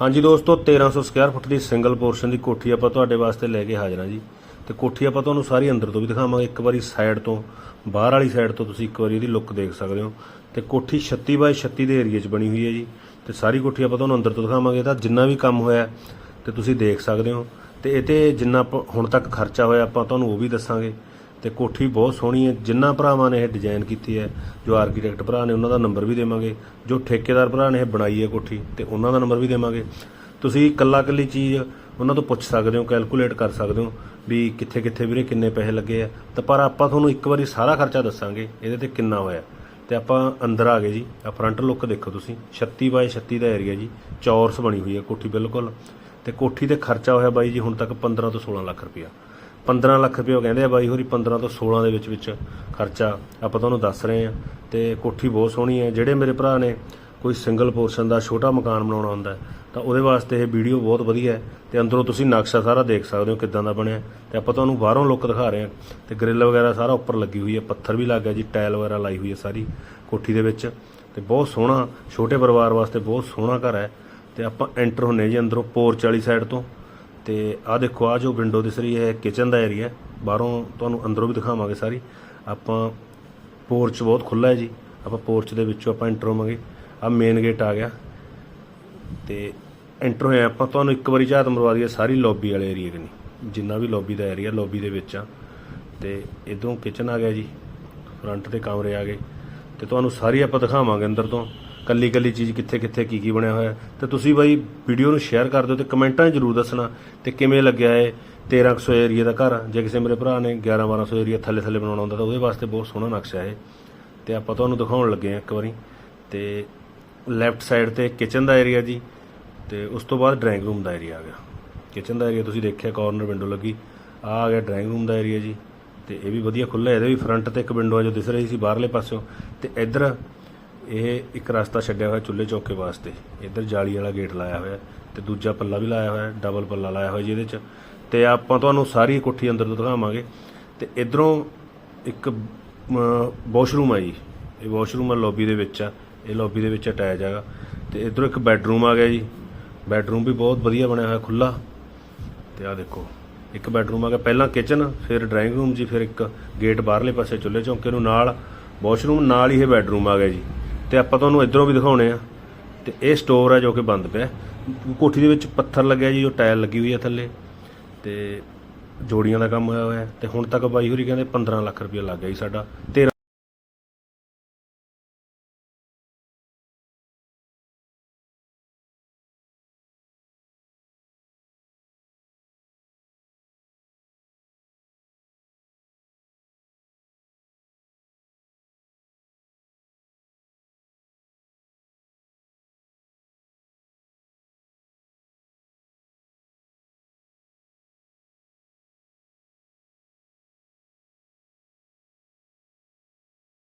ਹਾਂਜੀ ਦੋਸਤੋ 1300 square foot ਦੀ ਸਿੰਗਲ ਪੋਰਸ਼ਨ ਦੀ ਕੋਠੀ ਆਪਾਂ ਤੁਹਾਡੇ ਵਾਸਤੇ ਲੈ ਕੇ ਹਾਜ਼ਰ ਹਾਂ ਜੀ। ਤੇ ਕੋਠੀ ਆਪਾਂ ਤੁਹਾਨੂੰ ਸਾਰੀ ਅੰਦਰ ਤੋਂ ਵੀ ਦਿਖਾਵਾਂਗੇ। ਇੱਕ ਵਾਰੀ ਸਾਈਡ ਤੋਂ, ਬਾਹਰ ਵਾਲੀ ਸਾਈਡ ਤੋਂ ਤੁਸੀਂ ਇੱਕ ਵਾਰੀ ਇਹਦੀ ਲੁੱਕ ਦੇਖ ਸਕਦੇ ਹੋ। ਤੇ ਕੋਠੀ 36 ਬਾਈ 36 ਦੇ ਏਰੀਆ 'ਚ ਬਣੀ ਹੋਈ ਹੈ ਜੀ। ਤੇ ਸਾਰੀ ਕੋਠੀ ਆਪਾਂ ਤੁਹਾਨੂੰ ਅੰਦਰ ਤੋਂ ਦਿਖਾਵਾਂਗੇ। ਇਹਦਾ ਜਿੰਨਾ ਵੀ ਕੰਮ ਹੋਇਆ ਹੈ ਤੇ ਤੁਸੀਂ ਦੇਖ ਸਕਦੇ ਹੋ। ਤੇ ਇਹ ਤੇ ਜਿੰਨਾ ਪ- ਹੁਣ ਤੱਕ ਖਰਚਾ ਹੋਇਆ, ਆਪਾਂ ਤੁਹਾਨੂੰ ਉਹ ਵੀ ਦੱਸਾਂਗੇ। ਤੇ ਕੋਠੀ ਬਹੁਤ ਸੋਹਣੀ ਹੈ। ਜਿੰਨਾ ਭਰਾਵਾਂ ਨੇ ਇਹ ਡਿਜ਼ਾਈਨ ਕੀਤੀ ਹੈ, ਜੋ ਆਰਕੀਟੈਕਟ ਭਰਾ ਨੇ, ਉਹਨਾਂ ਦਾ ਨੰਬਰ ਵੀ ਦੇਵਾਂਗੇ। ਜੋ ਠੇਕੇਦਾਰ ਭਰਾ ਨੇ ਇਹ ਬਣਾਈ ਹੈ ਕੋਠੀ, ਤੇ ਉਹਨਾਂ ਦਾ ਨੰਬਰ ਵੀ ਦੇਵਾਂਗੇ। ਤੁਸੀਂ ਇਕੱਲਾ ਇਕੱਲੀ ਚੀਜ਼ ਉਹਨਾਂ ਤੋਂ ਪੁੱਛ ਸਕਦੇ ਹੋ ਕੈਲਕੂਲੇਟ ਕਰ ਸਕਦੇ ਹੋ ਵੀ ਕਿੱਥੇ ਕਿੱਥੇ ਵੀਰੇ ਕਿੰਨੇ ਪੈਸੇ ਲੱਗੇ ਆ। ਤਾਂ ਪਰ ਆਪਾਂ ਤੁਹਾਨੂੰ ਇੱਕ ਵਾਰੀ ਸਾਰਾ ਖਰਚਾ ਦੱਸਾਂਗੇ, ਇਹਦੇ ਤੇ ਕਿੰਨਾ ਹੋਇਆ। ਤੇ ਆਪਾਂ ਅੰਦਰ ਆ ਗਏ ਜੀ, ਆ ਫਰੰਟ ਲੁੱਕ ਦੇਖੋ ਤੁਸੀਂ 36 ਬਾਈ 36 ਦਾ ਏਰੀਆ ਜੀ, ਚੌਰਸ ਬਣੀ ਹੋਈ ਹੈ ਕੋਠੀ ਬਿਲਕੁਲ। ਤੇ ਕੋਠੀ ਤੇ ਖਰਚਾ ਹੋਇਆ ਬਾਈ ਜੀ ਹੁਣ ਤੱਕ 15 ਤੋਂ 16 ਲੱਖ ਰੁਪਇਆ। 15 ਲੱਖ ਰੁਪਏ ਉਹ ਕਹਿੰਦੇ ਆ ਬਾਈ ਹੋਰੀ 15 ਤੋਂ 16 ਦੇ ਵਿੱਚ ਵਿੱਚ ਖਰਚਾ ਆਪਾਂ ਤੁਹਾਨੂੰ ਦੱਸ ਰਹੇ ਆ ਤੇ ਕੋਠੀ ਬਹੁਤ ਸੋਹਣੀ ਹੈ। ਜਿਹੜੇ ਮੇਰੇ ਭਰਾ ਨੇ ਕੋਈ ਸਿੰਗਲ ਪੋਰਸ਼ਨ ਦਾ ਛੋਟਾ ਮਕਾਨ ਬਣਾਉਣਾ ਹੁੰਦਾ ਤਾਂ ਉਹਦੇ ਵਾਸਤੇ ਇਹ ਵੀਡੀਓ ਬਹੁਤ ਵਧੀਆ ਹੈ। ਤੇ ਅੰਦਰੋਂ ਤੁਸੀਂ ਨਕਸ਼ਾ ਸਾਰਾ ਦੇਖ ਸਕਦੇ ਹੋ ਕਿੱਦਾਂ ਦਾ ਬਣਿਆ। ਤੇ ਆਪਾਂ ਤੁਹਾਨੂੰ ਬਾਹਰੋਂ ਲੁੱਕ ਦਿਖਾ ਰਹੇ ਹਾਂ। ਤੇ ਗ੍ਰਿਲ ਵਗੈਰਾ ਸਾਰਾ ਉੱਪਰ ਲੱਗੀ ਹੋਈ ਹੈ, ਪੱਥਰ ਵੀ ਲੱਗ ਗਿਆ ਜੀ ਟਾਇਲ ਵਗੈਰਾ ਲਾਈ ਹੋਈ ਹੈ ਸਾਰੀ ਕੋਠੀ ਦੇ ਵਿੱਚ। ਤੇ ਬਹੁਤ ਸੋਹਣਾ, ਛੋਟੇ ਪਰਿਵਾਰ ਵਾਸਤੇ ਬਹੁਤ ਸੋਹਣਾ ਘਰ ਹੈ। ਤੇ ਆਪਾਂ ਐਂਟਰ ਹੁੰਨੇ ਜੀ ਅੰਦਰੋਂ ਪੋਰਚ ਵਾਲੀ ਸਾਈਡ ਤੋਂ। ਤੇ ਆਹ ਦੇਖੋ ਆ ਜੋ ਵਿੰਡੋ ਦਿਸ ਰਹੀ ਹੈ ਕਿਚਨ ਦਾ ਏਰੀਆ ਬਾਹਰੋਂ ਤੁਹਾਨੂੰ ਅੰਦਰੋਂ ਵੀ ਦਿਖਾਵਾਂਗੇ ਸਾਰੀ। ਆਪਾਂ ਪੋਰਚ ਬਹੁਤ ਖੁੱਲਾ ਹੈ ਜੀ। ਆਪਾਂ ਪੋਰਚ ਦੇ ਵਿੱਚੋਂ ਆਪਾਂ ਐਂਟਰ ਹੋਵਾਂਗੇ। ਆ ਮੇਨ ਗੇਟ ਆ ਗਿਆ। ਤੇ ਐਂਟਰ ਹੋਏ ਆਪਾਂ। ਤੁਹਾਨੂੰ ਇੱਕ ਵਾਰੀ ਝਾਤ ਮਰਵਾ ਦਈਏ, ਸਾਰੀ ਲੌਬੀ ਵਾਲੇ ਏਰੀਆ ਕਨੀ। ਜਿੰਨਾ ਵੀ ਲੌਬੀ ਦਾ ਏਰੀਆ ਲੌਬੀ ਦੇ ਵਿੱਚ ਆ। ਤੇ ਇਧਰੋਂ ਕਿਚਨ ਆ ਗਿਆ ਜੀ। ਫਰੰਟ ਤੇ ਕਮਰੇ ਆ ਗਏ। ਤੇ ਤੁਹਾਨੂੰ ਸਾਰੀ ਆਪਾਂ ਦਿਖਾਵਾਂਗੇ ਅੰਦਰ ਤੋਂ। ਕੱਲੀ ਕੱਲੀ ਚੀਜ਼ ਕਿੱਥੇ ਕਿੱਥੇ ਕੀ ਕੀ ਬਣਿਆ ਹੋਇਆ। ਹੈ। ਤੇ ਤੁਸੀਂ ਬਾਈ ਵੀਡੀਓ ਨੂੰ ਸ਼ੇਅਰ ਕਰ ਦਿਓ ਤੇ ਕਮੈਂਟਾਂ ਜ਼ਰੂਰ ਦੱਸਣਾ ਤੇ ਕਿਵੇਂ ਲੱਗਿਆ ਇਹ 1300 ਏਰੀਆ ਦਾ ਘਰ ਜੇ ਕਿਸੇ ਮੇਰੇ ਭਰਾ ਨੇ 11 1200 ਏਰੀਆ ਥੱਲੇ ਥੱਲੇ ਬਣਾਉਣਾ ਹੁੰਦਾ ਤਾਂ ਉਹਦੇ ਵਾਸਤੇ ਬਹੁਤ ਸੋਹਣਾ ਨਕਸ਼ਾ ਹੈ ਤੇ ਆਪਾਂ ਤੁਹਾਨੂੰ ਦਿਖਾਉਣ ਲੱਗੇ ਹਾਂ ਇੱਕ ਵਾਰੀ। ਤੇ ਲੈਫਟ ਸਾਈਡ ਤੇ ਕਿਚਨ ਦਾ ਏਰੀਆ ਜੀ ਤੇ ਉਸ ਤੋਂ ਬਾਅਦ ਡਰਾਇੰਗ ਰੂਮ ਦਾ ਏਰੀਆ ਆ ਗਿਆ। ਕਿਚਨ ਦਾ ਏਰੀਆ ਤੁਸੀਂ ਦੇਖਿਆ ਕਾਰਨਰ ਵਿੰਡੋ ਲੱਗੀ। ਆ ਆ ਗਿਆ ਡਰਾਇੰਗ ਰੂਮ ਦਾ ਏਰੀਆ ਜੀ। ਤੇ ਇਹ ਵੀ ਵਧੀਆ ਖੁੱਲ੍ਹਾ ਇਹਦੇ ਵੀ ਫਰੰਟ ਤੇ ਇੱਕ ਵਿੰਡੋ ਆ ਜੋ ਦਿਸ ਰਹੀ ਸੀ ਬਾਹਰਲੇ ਪਾਸਿਓਂ। ਤੇ ਇੱਧਰ ਇਹ ਇੱਕ ਰਸਤਾ ਛੱਡਿਆ ਹੋਇਆ ਚੁੱਲ੍ਹੇ ਚੌਕੇ ਵਾਸਤੇ। ਇੱਧਰ ਜਾਲੀ ਵਾਲਾ ਗੇਟ ਲਾਇਆ ਹੋਇਆ ਤੇ ਦੂਜਾ ਪੱਲਾ ਵੀ ਲਾਇਆ ਹੋਇਆ ਡਬਲ ਪੱਲਾ ਲਾਇਆ ਹੋਇਆ ਜਿਹਦੇ 'ਚ। ਤੇ ਆਪਾਂ ਤੁਹਾਨੂੰ ਸਾਰੀ ਕੋਠੀ ਅੰਦਰ ਤੋਂ ਦਿਖਾਵਾਂਗੇ। ਤੇ ਇਧਰੋਂ ਇੱਕ ਵਾਸ਼ਰੂਮ ਆ ਜੀ। ਇਹ ਵਾਸ਼ਰੂਮ ਆ ਲੌਬੀ ਦੇ ਵਿੱਚ ਆ। ਇਹ ਲੌਬੀ ਦੇ ਵਿੱਚ ਅਟੈਚ ਹੈਗਾ। ਤੇ ਇਧਰੋਂ ਇੱਕ ਬੈੱਡਰੂਮ ਆ ਗਿਆ ਜੀ। ਬੈੱਡਰੂਮ ਵੀ ਬਹੁਤ ਵਧੀਆ ਬਣਿਆ ਹੋਇਆ ਖੁੱਲਾ ਤੇ ਆ ਦੇਖੋ, ਇੱਕ ਬੈੱਡਰੂਮ ਆ ਗਿਆ। ਪਹਿਲਾਂ ਕਿਚਨ ਫਿਰ ਡਰਾਇੰਗ ਰੂਮ ਜੀ, ਫਿਰ ਇੱਕ ਗੇਟ ਬਾਹਰਲੇ ਪਾਸੇ ਚੁੱਲ੍ਹੇ ਚੌਂਕੇ ਨੂੰ ਨਾਲ। ਵਾਸ਼ਰੂਮ ਨਾਲ ਹੀ ਇਹ ਬੈੱਡਰੂਮ ਆ ਗਿਆ ਜੀ। ਤੇ ਆਪਾਂ ਤੁਹਾਨੂੰ ਇਧਰੋਂ ਵੀ ਦਿਖਾਉਣੇ ਆ। ਤੇ ਇਹ ਸਟੋਰ ਹੈ ਜੋ ਕਿ ਬੰਦ ਪਿਆ। ਕੋਠੀ ਦੇ ਵਿੱਚ ਪੱਥਰ ਲੱਗਿਆ ਜੀ, ਉਹ ਟਾਇਲ ਲੱਗੀ ਹੋਈ ਹੈ ਥੱਲੇ। ਤੇ ਜੋੜੀਆਂ ਦਾ ਕੰਮ ਹੋਇਆ ਹੋਇਆ। ਹੈ ਤੇ ਹੁਣ ਤੱਕ ਬਾਈ ਹੋਰੀ ਕਹਿੰਦੇ 15 ਲੱਖ ਰੁਪਏ ਲੱਗ ਗਿਆ ਜੀ ਸਾਡਾ। 13